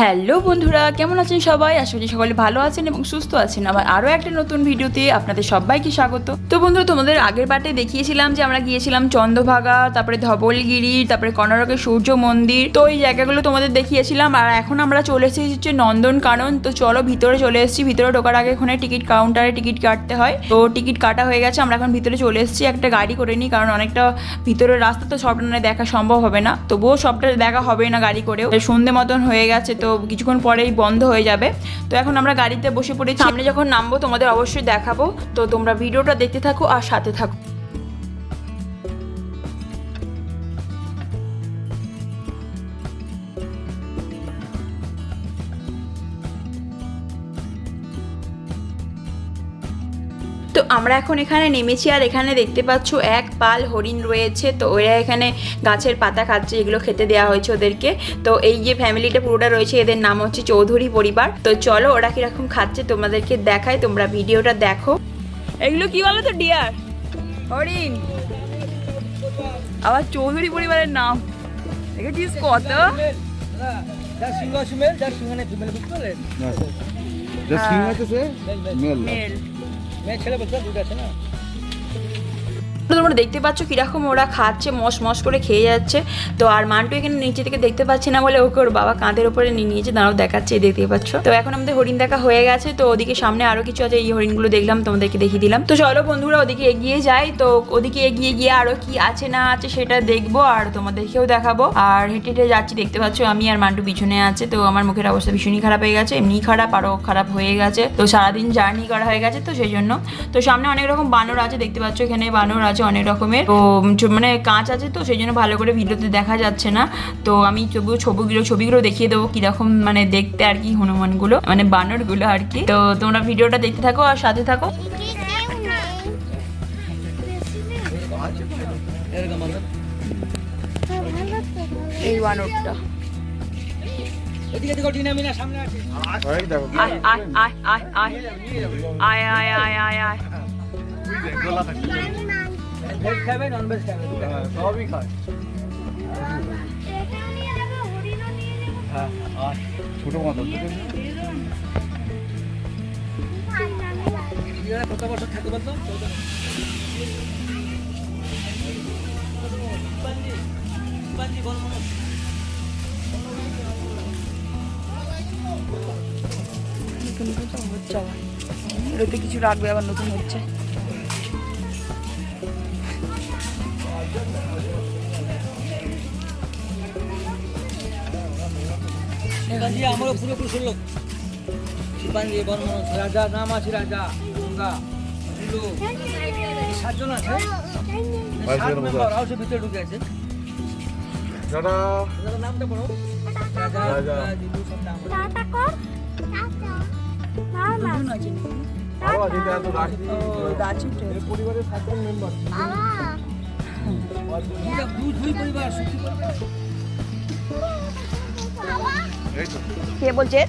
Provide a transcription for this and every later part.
Hello বন্ধুরা, কেমন আছেন সবাই? আশা করি সকলে ভালো আছেন এবং সুস্থ আছেন। আমার আরও একটা নতুন ভিডিওতে আপনাদের সবাইকে স্বাগত। তো বন্ধুরা, তোমাদের আগের পার্টে দেখিয়েছিলাম যে আমরা গিয়েছিলাম চন্দ্রভাগা, তারপরে ধবলগিরি, তারপরে কর্ণাটকের সূর্য মন্দির। তো এই জায়গাগুলো তোমাদের দেখিয়েছিলাম। আর এখন আমরা চলে এসেছি হচ্ছে নন্দন কানন তো চলো ভিতরে চলে এসেছি। ভিতরে ঢোকার আগে ওখানে টিকিট কাউন্টারে টিকিট কাটতে হয়। তো টিকিট কাটা হয়ে গেছে। আমরা এখন ভিতরে চলে এসেছি। একটা গাড়ি করে নিই, কারণ অনেকটা ভিতরের রাস্তা তো সবটা দেখা সম্ভব হবে না। তবুও সবটা দেখা হবে না গাড়ি করেও। সন্ধে মতন হয়ে গেছে, তো কিছুক্ষণ পরেই বন্ধ হয়ে যাবে। তো এখন আমরা গাড়িতে বসে পড়েছি। আমরা যখন নামবো তোমাদের অবশ্যই দেখাবো। তো তোমরা ভিডিওটা দেখতে থাকো আর সাথে থাকো। আমরা এখন এখানে নেমেছি আর এখানে দেখতে পাচ্ছ এক পাল হরিণ রয়েছে। তো ওরা এখানে গাছের পাতা খাচ্ছে এগুলো খেতে দেওয়া হয়েছে ওদেরকে। তো এই যে ফ্যামিলিটা পুরোটা রয়েছে এদের নাম হচ্ছে চৌধুরী পরিবার। তো চলো ওরা কীরকম খাচ্ছে তোমাদেরকে দেখায় তোমরা ভিডিওটা দেখো। এগুলো কি বলো তো ডিয়ার? হরিণ। আবার চৌধুরী পরিবারের নাম। দেখেছিস কত? যার সিংহ আছে মেল। যার সিংহ নেই ফিমেল বুঝতে পারলেন যা সিং আছে মেল। মেল। মেয়ে ছেলে বলছে দুটো আছে না? তোমরা দেখতে পাচ্ছ কীরকম ওরা খাচ্ছে, মশ মশ করে খেয়ে যাচ্ছে। তো আর মান্টু এখানে নিচে থেকে দেখতে পাচ্ছি না বলে ওকে ওর বাবা কাঁধের উপরে নিয়ে নিয়েছে। দাঁড়াও দেখাচ্ছে, দেখতে পাচ্ছ। তো এখন আমাদের হরিণ দেখা হয়ে গেছে। তো ওদিকে সামনে আরও কিছু আছে, এই হরিণগুলো দেখলাম, তোমাদেরকে দেখিয়ে দিলাম। তো চলো বন্ধুরা, ওদিকে এগিয়ে যাই। তো ওদিকে এগিয়ে গিয়ে আরও কি আছে না আছে সেটা দেখব আর তোমাদেরকেও দেখাবো। আর হেঁটে হেঁটে যাচ্ছি, দেখতে পাচ্ছ আমি আর মান্টু পিছনে আছে। তো আমার মুখের অবস্থা ভীষণই খারাপ হয়ে গেছে এমনি খারাপ, আরও খারাপ হয়ে গেছে। তো সারাদিন জার্নি করা হয়ে গেছে তো সেই জন্য। তো সামনে অনেক রকম বানর আছে, দেখতে পাচ্ছ এখানে বানর আছে। অনেক রকমের। তো মানে কাঁচ আছে তো সেই জন্য ভালো করে ভিডিওতে দেখা যাচ্ছে না। তো আমি তবুও ছবিগুলো ছবিগুলো দেখিয়ে দেবো কীরকম মানে দেখতে আর কি হনুমানগুলো মানে বানরগুলো আর কি। তো তোমরা ভিডিওটা দেখতে থাকো আর সাথে থাকো। এই বানরটা। এদিকে দেখো। ডিনামি না সামনে আছে আরেক দেখো আয় আয় আয় আয় আয় আয়। আয় আয় আয় আয় ভেজ খাবে নন ভেজ খাবে সবই খায়। হ্যাঁ আর ছোট মাথা এখানে কত বছর থাকতে বলতো নতুন নতুন হচ্ছে আবার এটাতে কিছু রাখবে আবার নতুন হচ্ছে। আমরা পুরোপুরি শুনলাম শিপাঞ্জি বর্মন রাজা নাম আছে রাজা গঙ্গা সাতজন আছে। সাত মেম্বার হাউসে ভিতরে ঢুকে আছে। দাদা। নামটা বড় রাজা রাজা। দিলু সব নাম টাটা কর। টাটা না পরিবারের সাতজন মেম্বার দুই কে বলছে?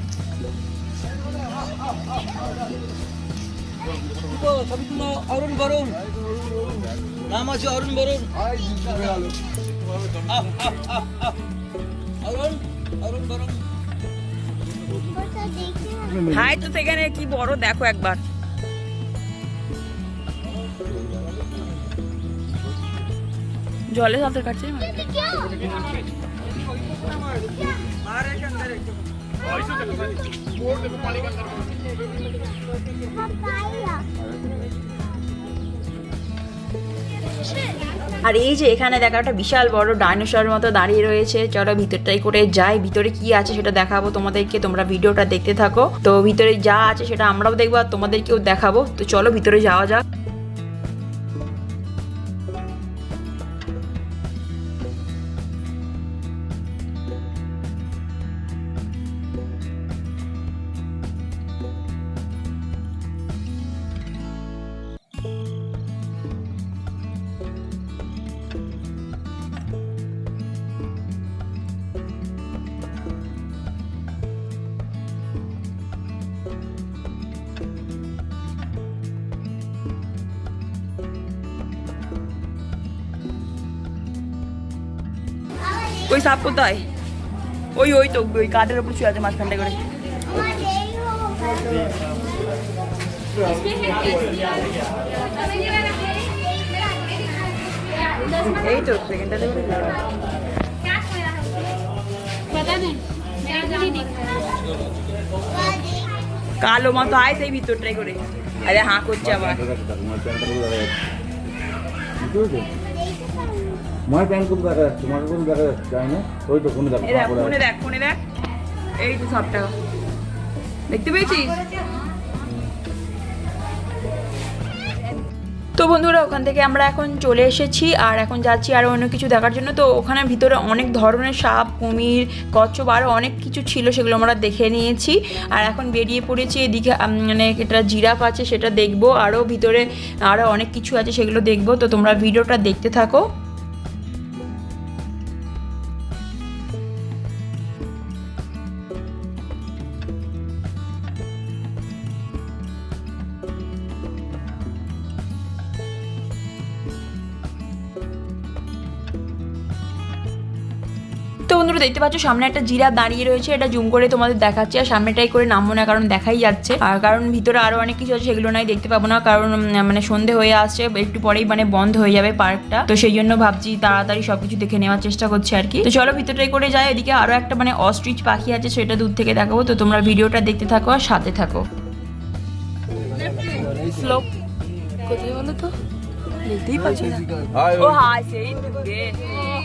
তো অরুণ বরুণ। নাম আছে অরুণ বরুণ। অরুণ অরুণ বরুণ। হাই তো সেখানে কি বড় দেখো একবার। জলে সাঁতার কাটছে? আর এই যে এখানে দেখা একটা বিশাল বড় ডাইনোসরের মতো দাঁড়িয়ে রয়েছে। চলো ভিতরটাই করে যাই। ভিতরে কি আছে সেটা দেখাবো তোমাদেরকে। তোমরা ভিডিওটা দেখতে থাকো। তো ভিতরে যা আছে সেটা আমরাও দেখব আর তোমাদেরকেও দেখাবো। তো চলো ভিতরে যাওয়া যাক। ওই সাপ কোথায়? ওই ওই তো, ওই কাঠের উপর শুয়ে আছে মাঝখানটা করে। এই তো কালো মতো আয় সেই ভিতরটাই করে। আরে হাঁ করছে আবার। প্যান্ট খুব দেখা যাচ্ছে কোনো দেখা যাচ্ছে তাই না। ওই তো কোনো দেখা ফোনে দেখ ফোনে দেখ। এই তো সবটা। দেখতে পেয়েছিস? তো বন্ধুরা ওখান থেকে আমরা এখন চলে এসেছি আর এখন যাচ্ছি আরও অন্য কিছু দেখার জন্য। তো ওখানে ভিতরে অনেক ধরনের সাপ কুমির কচ্ছপ আরও অনেক কিছু ছিল সেগুলো আমরা দেখে নিয়েছি। আর এখন বেরিয়ে পড়েছি এদিকে মানে এটা জিরাফ আছে সেটা দেখব। আরও ভিতরে আরও অনেক কিছু আছে সেগুলো দেখব। তো তোমরা ভিডিওটা দেখতে থাকো। তো বন্ধুরা দেখতে পাচ্ছ সামনে একটা জিরাফ দাঁড়িয়ে রয়েছে। এটা জুম করে তোমাদের দেখাচ্ছে আর সামনেটাই করে নামবো না কারণ দেখাই যাচ্ছে। আর কারণ ভিতরে আরও অনেক কিছু আছে সেগুলো নাই দেখতে পাবো না কারণ মানে সন্ধে হয়ে আসছে একটু পরেই মানে বন্ধ হয়ে যাবে পার্কটা। তো সেই জন্য ভাবছি তাড়াতাড়ি সবকিছু দেখে নেওয়ার চেষ্টা করছি আর কি। তো চলো ভিতরটাই করে যাই এদিকে আরও একটা মানে অস্ট্রিচ পাখি আছে সেটা দূর থেকে দেখাবো। তো তোমরা ভিডিওটা দেখতে থাকো আর সাথে থাকো। কোথায় বলো তো? দেখতেই পাচ্ছি না। ও হাই সেই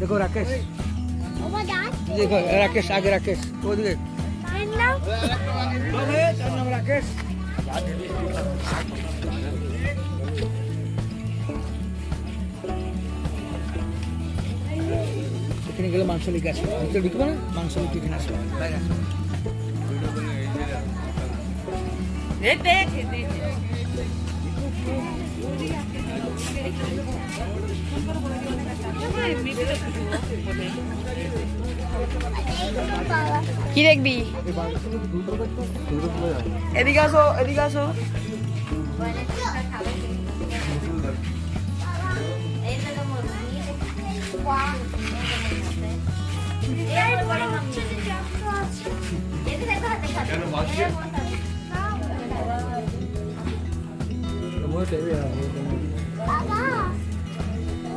দেখো রাকেশ। দেখো রাকেশ আগে রাকেশ ওদিকে রাকেশ এখানে গেলে মাংস লিখে আসবে। ভিতরে ঢুকবে না মাংস লিখে এখানে আসবে। বাইরে আসবে কি দেখবি? এদিকে আসো এদিকে আসো।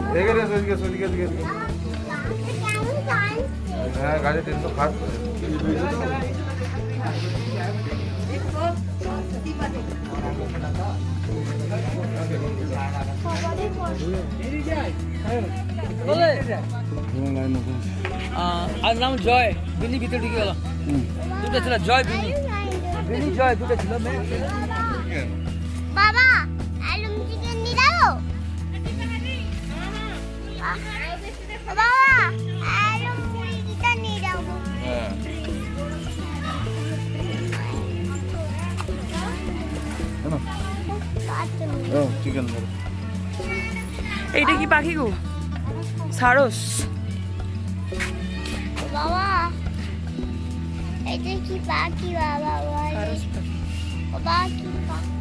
এদিকে এসো, এদিকে এসো, এদিকে এদিকে এদিকে। হ্যাঁ গাড়ি ট্রেন তো খাস আর নাম জয় বিনি ভিতরে ঢুকে গেল দুটো ছিল জয় বিনি। বিনি জয় দুটো ছিল বাবা। এইটা কি পাখি গো? সারস। বাবা এটা কি পাখি বাবা বলে? বাবা কি পাখি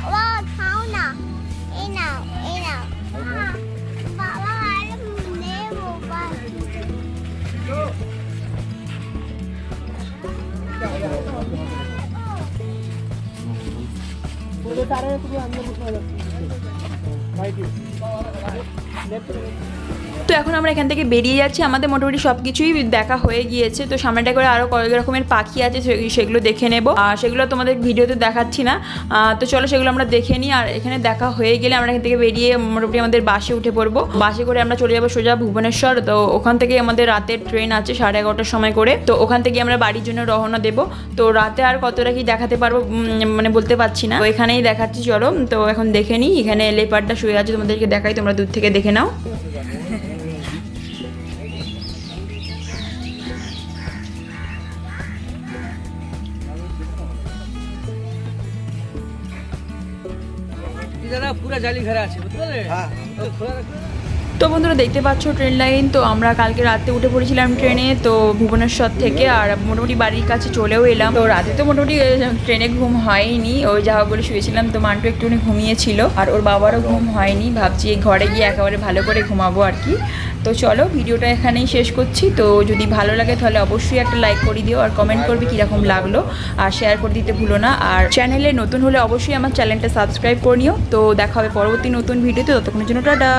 বাবা খাও না। এই নাও এই নাও। पूरे सारे तुम्ही अन्न कुठे माहिती তো এখন আমরা এখান থেকে বেরিয়ে যাচ্ছি। আমাদের মোটামুটি সব কিছুই দেখা হয়ে গিয়েছে। তো সামনেটা করে আরও কয়েক রকমের পাখি আছে সেগুলো দেখে নেব। আর সেগুলো তোমাদের ভিডিওতে দেখাচ্ছি না। তো চলো সেগুলো আমরা দেখে নিই। আর এখানে দেখা হয়ে গেলে আমরা এখান থেকে বেরিয়ে মোটামুটি আমাদের বাসে উঠে পড়ব। বাসে করে আমরা চলে যাব সোজা ভুবনেশ্বর। তো ওখান থেকে আমাদের রাতের ট্রেন আছে সাড়ে এগারোটার সময় করে। তো ওখান থেকে আমরা বাড়ির জন্য রওনা দেবো। তো রাতে আর কতটা কি দেখাতে পারব মানে বলতে পারছি না। তো এখানেই দেখাচ্ছি, চলো। তো এখন দেখে নিই। এখানে লেপারটা শুয়ে আছে, তোমাদেরকে দেখাই। তোমরা দূর থেকে দেখে নাও। দাদা পুরো জালি ঘরে আছে বুঝতে পারলে? হ্যাঁ। খোলা রাখবে তো বন্ধুরা দেখতে পাচ্ছ ট্রেন লাইন তো আমরা কালকে রাতে উঠে পড়েছিলাম ট্রেনে তো ভুবনেশ্বর থেকে আর মোটামুটি বাড়ির কাছে চলেও এলাম। তো রাতে তো মোটামুটি ট্রেনে ঘুম হয়নি, ওই যাওয়া বলে শুয়েছিলাম, তো মান্টু একটুখানি ঘুমিয়েছিল। আর ওর বাবারও ঘুম হয়নি, ভাবছি ঘরে গিয়ে একেবারে ভালো করে ঘুমাবো আর কি। তো চলো ভিডিওটা এখানেই শেষ করছি, তো যদি ভালো লাগে তাহলে অবশ্যই একটা লাইক করে দিও, আর কমেন্ট করবে কীরকম লাগল, আর শেয়ার করে দিতে ভুলো না। আর চ্যানেলে নতুন হলে অবশ্যই আমার চ্যানেলটা সাবস্ক্রাইব করে নিও, তো দেখা হবে পরবর্তী নতুন ভিডিওতে ততক্ষণের জন্য টাটা।